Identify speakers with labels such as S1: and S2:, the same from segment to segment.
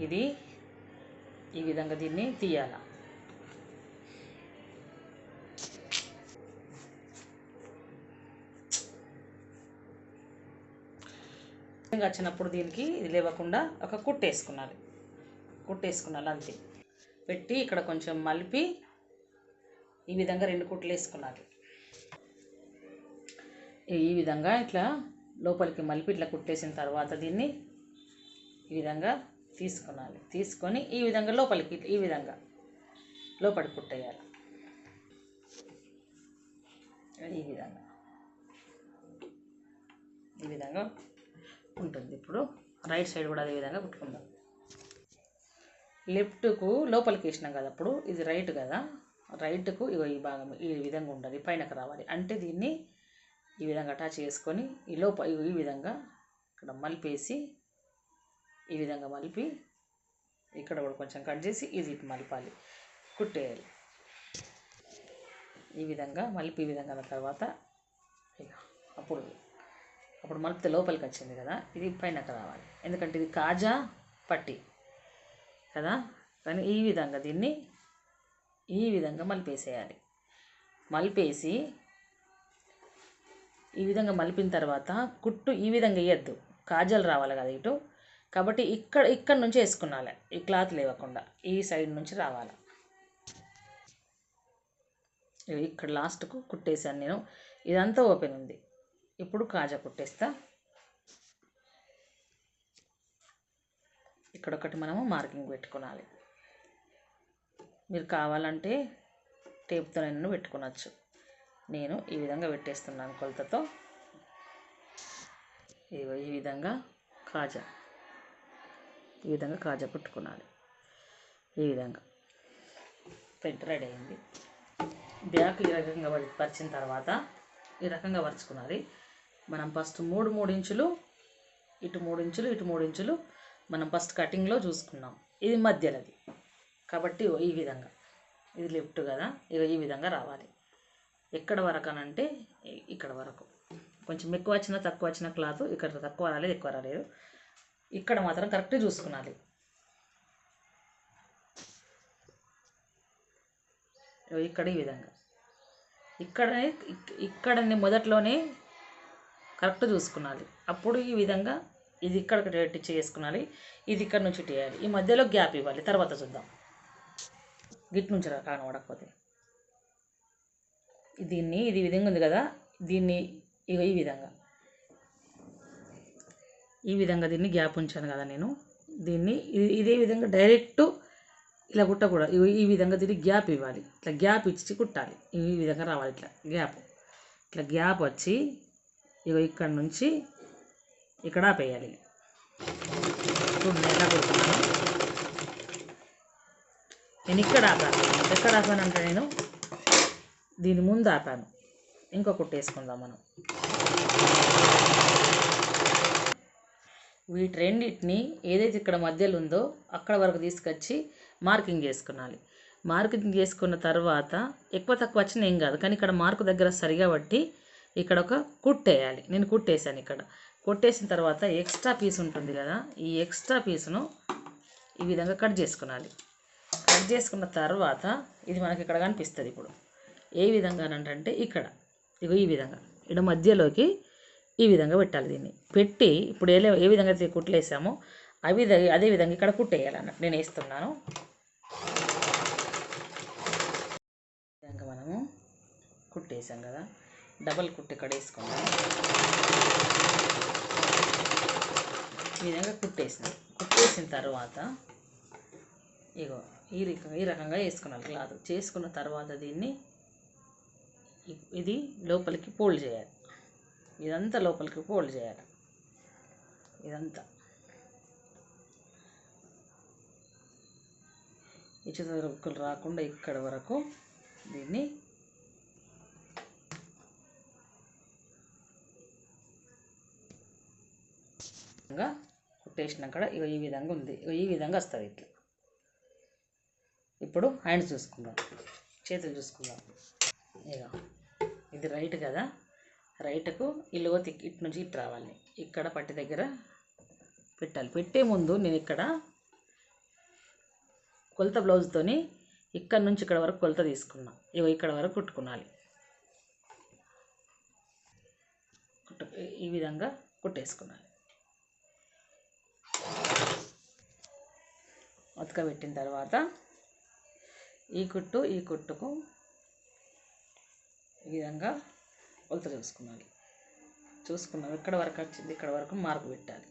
S1: ఇది ఈ విధంగా దీన్ని తీయాల. వచ్చినప్పుడు దీనికి ఇది లేవకుండా ఒక కుట్టు వేసుకున్నాలి. అంతే. పెట్టి ఇక్కడ కొంచెం మలిపి ఈ విధంగా రెండు కుట్లు వేసుకున్నాలి. ఈ- ఈ విధంగా ఇట్లా లోపలికి మలిపి ఇట్లా కుట్టేసిన తర్వాత దీన్ని ఈ విధంగా తీసుకునాలి. తీసుకొని ఈ విధంగా లోపలికి ఈ విధంగా లోపలికి కుట్టేయాలి. ఈ విధంగా. ఈ విధంగా ఉంటుంది. ఇప్పుడు రైట్ సైడ్ కూడా అదే విధంగా కుట్టుకుందాం. లెఫ్ట్కు లోపలికి వేసినాం కదా అప్పుడు ఇది రైట్ కదా? రైట్కు ఇగో ఈ భాగం ఈ విధంగా ఉండాలి పైనకు రావాలి. అంటే దీన్ని ఈ విధంగా అటాచ్ చేసుకొని ఈ లోప ఈ విధంగా ఇక్కడ మలిపేసి ఈ విధంగా మలిపి ఇక్కడ కూడా కొంచెం కట్ చేసి ఇది ఇటు మలపాలి. కుట్టేయాలి. ఈ విధంగా మలిపి ఈ విధంగా అన్న తర్వాత ఇక అప్పుడు అప్పుడు మలిపితే లోపలికి వచ్చింది కదా ఇది పైనకు రావాలి. ఎందుకంటే ఇది కాజా పట్టి కదా? కానీ ఈ విధంగా దీన్ని ఈ విధంగా మలిపేసేయాలి. మలిపేసి ఈ విధంగా మలిపిన తర్వాత కుట్టు ఈ విధంగా వేయద్దు. కాజాలు రావాలి కదా ఇటు. కాబట్టి ఇక్కడ ఇక్కడ నుంచి వేసుకున్నాలి. ఈ క్లాత్ లేవకుండా ఈ సైడ్ నుంచి రావాలి. ఇక్కడ లాస్ట్కు కుట్టేశాను నేను. ఇదంతా ఓపెన్ ఉంది. ఇప్పుడు కాజా కుట్టేస్తా. ఇక్కడ ఒకటి మనము మార్కింగ్ పెట్టుకోవాలి మీరు కావాలంటే టేప్తో నేను పెట్టుకునొచ్చు నేను ఈ విధంగా పెట్టేస్తున్నాను కొలతతో. ఈ విధంగా కాజా. ఈ విధంగా కాజా కుట్టుకోవాలి ఈ విధంగా. పెట్టి రెడీ అయింది. బ్యాక్ ఈ రకంగా పరిచిన తర్వాత ఈ రకంగా పరుచుకున్నది మనం ఫస్ట్ మూడు మూడు ఇంచులు ఇటు మూడు ఇంచులు ఇటు మూడు ఇంచులు మనం ఫస్ట్ కటింగ్లో చూసుకున్నాం. ఇది మధ్యలోది. కాబట్టి ఈ విధంగా. ఇది లెఫ్ట్ కదా. ఇక ఈ విధంగా రావాలి. ఎక్కడ వరకు అనంటే ఇక్కడ వరకు. కొంచెం ఎక్కువ వచ్చినా తక్కువ వచ్చిన క్లాత్ ఇక్కడ తక్కువ రాలేదు ఎక్కువ రాలేదు. ఇక్కడ మాత్రం కరెక్ట్ చూసుకోవాలి ఇక్కడ ఈ విధంగా. ఇక్కడనే ఇక్కడని ఇక్కడనే మొదట్లోనే కరెక్ట్ చూసుకోవాలి అప్పుడు ఈ విధంగా ఇది ఇక్కడ చేసుకున్నాలి ఇది ఇక్కడ నుంచి ఇటు వేయాలి ఈ మధ్యలో గ్యాప్ ఇవ్వాలి. తర్వాత చూద్దాం. గిట్ నుంచి రా దీన్ని ఇది విధంగా ఉంది కదా దీన్ని ఇగో ఈ విధంగా. ఈ విధంగా దీన్ని గ్యాప్ ఉంచాను కదా నేను. దీన్ని ఇదే విధంగా డైరెక్ట్ ఇలా కుట్టకూడదు. ఇగో ఈ విధంగా దీనికి గ్యాప్ ఇవ్వాలి. ఇట్లా గ్యాప్ ఇచ్చి కుట్టాలి. ఈ విధంగా రావాలి ఇట్లా గ్యాప్. ఇట్లా గ్యాప్ వచ్చి ఇగో ఇక్కడ నుంచి ఇక్కడ ఆపేయాలి. నేను ఎలా కుడుతున్నాను? నేను ఇక్కడ ఆపాను. ఎక్కడ ఆపాను అంటే నేను దీని ముందు ఆపాను. ఇంకొకటి వేసుకుందాం మనం. వీటి రెండింటిని ఏదైతే ఇక్కడ మధ్యలో ఉందో అక్కడ వరకు తీసుకొచ్చి మార్కింగ్ చేసుకున్నాలి. మార్కింగ్ చేసుకున్న తర్వాత ఎక్కువ తక్కువ వచ్చిన ఏం కాదు. కానీ ఇక్కడ మార్కు దగ్గర సరిగా బట్టి ఇక్కడ ఒక కుట్టేయాలి. నేను కుట్టేసాను ఇక్కడ. కుట్టేసిన తర్వాత ఎక్స్ట్రా పీస్ ఉంటుంది కదా ఈ ఎక్స్ట్రా పీస్ను ఈ విధంగా కట్ చేసుకునాలి కట్ చేసుకున్న తర్వాత ఇది మనకి ఇక్కడ కనిపిస్తుంది ఇప్పుడు. ఏ విధంగా అంటే ఇక్కడ. ఇగో ఈ విధంగా. ఇక్కడ మధ్యలోకి ఈ విధంగా పెట్టాలి దీన్ని. పెట్టి ఇప్పుడు ఏ ఏ విధంగా అయితే కుట్లేసామో అవి అదే విధంగా ఇక్కడ కుట్టేయాలి అన్నట్టు నేను వేస్తున్నాను. విధంగా మనము కుట్టేసాం కదా. డబల్ కుట్టు ఇక్కడ వేసుకున్నాం. ఈ విధంగా కుట్టేసినాం. కుట్టేసిన తర్వాత ఇగో ఈ రకంగా ఈ రకంగా వేసుకున్నాను క్లాత్. చేసుకున్న తర్వాత దీన్ని ఇది లోపలికి ఫోల్డ్ చేయాలి. ఇదంతా లోపలికి ఫోల్డ్ చేయాలి. ఇదంతా. ఇచ్చుదరుకులు రాకుండా ఇక్కడ వరకు దీన్ని కుట్టేసినాక ఇగో ఈ విధంగా ఉంది. ఇగో ఈ విధంగా వస్తుంది ఇట్లా. ఇప్పుడు హ్యాండ్స్ చూసుకుందాం. చేతులు చూసుకుందాం. ఇక ఇది రైట్ కదా? రైట్కు ఈ లోతు ఇటు నుంచి ఇటు రావాలి. ఇక్కడ పట్టి దగ్గర పెట్టాలి. పెట్టే ముందు నేను ఇక్కడ కొలత బ్లౌజ్తోని ఇక్కడ నుంచి ఇక్కడ వరకు కొలత తీసుకున్నా. ఇగో ఇక్కడ వరకు కుట్టుకోవాలి కుట్టు ఈ విధంగా కుట్టేసుకున్నాను ఉతకబెట్టిన తర్వాత ఈ కుట్టు ఈ కుట్టుకు ఈ విధంగా కొలత చూసుకున్నాను చూసుకున్నాం ఇక్కడ వరకు వచ్చింది ఇక్కడ వరకు మార్పు పెట్టాలి.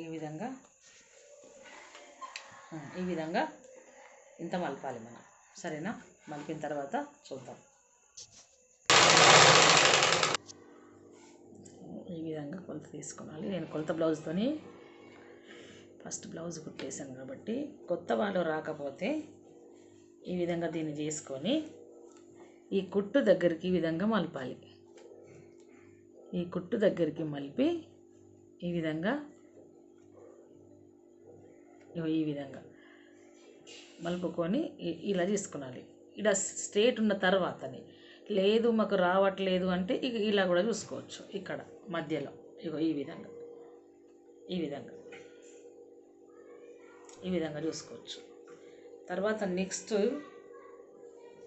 S1: ఈ విధంగా ఈ విధంగా ఇంత మలపాలి మనం. సరేనా? మలిపిన తర్వాత చూద్దాం. ఈ విధంగా కొలత తీసుకోవాలి నేను కొలత బ్లౌజ్తోని ఫస్ట్ బ్లౌజ్ కుట్టేశాను కాబట్టి కొత్త వాళ్ళు రాకపోతే ఈ విధంగా దీన్ని చేసుకొని ఈ కుట్టు దగ్గరికి ఈ విధంగా మలపాలి. ఈ కుట్టు దగ్గరికి మలిపి ఈ విధంగా ఇగో ఈ విధంగా మలుపుకొని ఇలా తీసుకునాలి. ఇలా స్ట్రేట్ ఉన్న తర్వాతని. లేదు మాకు రావట్లేదు అంటే ఇక ఇలా కూడా చూసుకోవచ్చు ఇక్కడ మధ్యలో. ఇగో ఈ విధంగా ఈ విధంగా ఈ విధంగా చూసుకోవచ్చు. తర్వాత నెక్స్ట్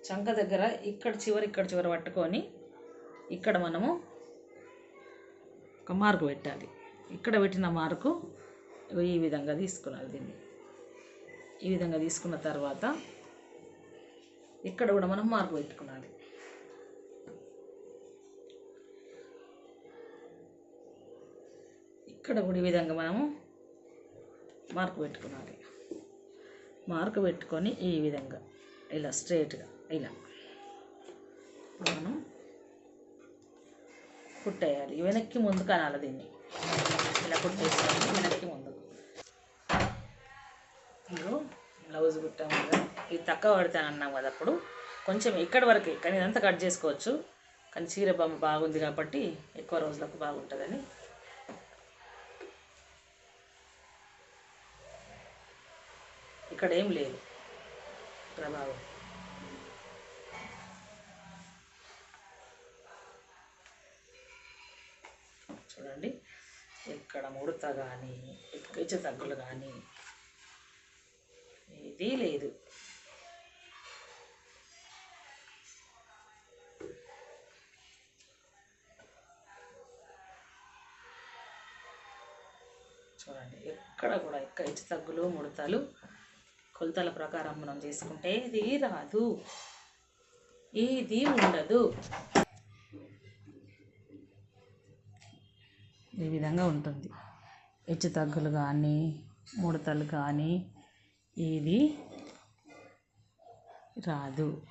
S1: చంక దగ్గర ఇక్కడ చివరి ఇక్కడ చివరి పట్టుకొని ఇక్కడ మనము ఒక మార్కు పెట్టాలి. ఇక్కడ పెట్టిన మార్కు ఈ విధంగా తీసుకున్నాను దీన్ని. ఈ విధంగా తీసుకున్న తర్వాత ఇక్కడ కూడా మనం మార్పు పెట్టుకున్నాలి. ఇక్కడ కూడా ఈ విధంగా మనము మార్కు పెట్టుకున్నాలి. మార్కు పెట్టుకొని ఈ విధంగా. ఇలా స్ట్రైట్గా ఇలా. మనం కుట్టేయాలి. వెనక్కి ముందుకు అనాలి దీన్ని. ఇలా కుట్టేసుకోవాలి. వెనక్కి ముందుకు ఇప్పుడు బ్లౌజ్ కుట్టాము కదా. ఇది తక్కువ పడతాను అన్నాం కదా అప్పుడు. కొంచెం ఇక్కడ వరకే కానీ ఇదంతా కట్ చేసుకోవచ్చు. కానీ చీర బొమ్మ బాగుంది కాబట్టి ఎక్కువ రోజులకు బాగుంటుందని. ఇక్కడ ఏం లేదు. ప్రభావం చూడండి. ఇక్కడ ముడత కానీ ఇచ్చ తగ్గులు కానీ ఇది లేదు. చూడండి. ఎక్కడ కూడా ఎక్కడ హెచ్చు తగ్గులు ముడతలు కొలతల ప్రకారం మనం చేసుకుంటే ఇది రాదు. ఇది ఉండదు. ఈ విధంగా ఉంటుంది. హెచ్చు తగ్గులు కానీ ముడతలు కానీ ఇది రాదు.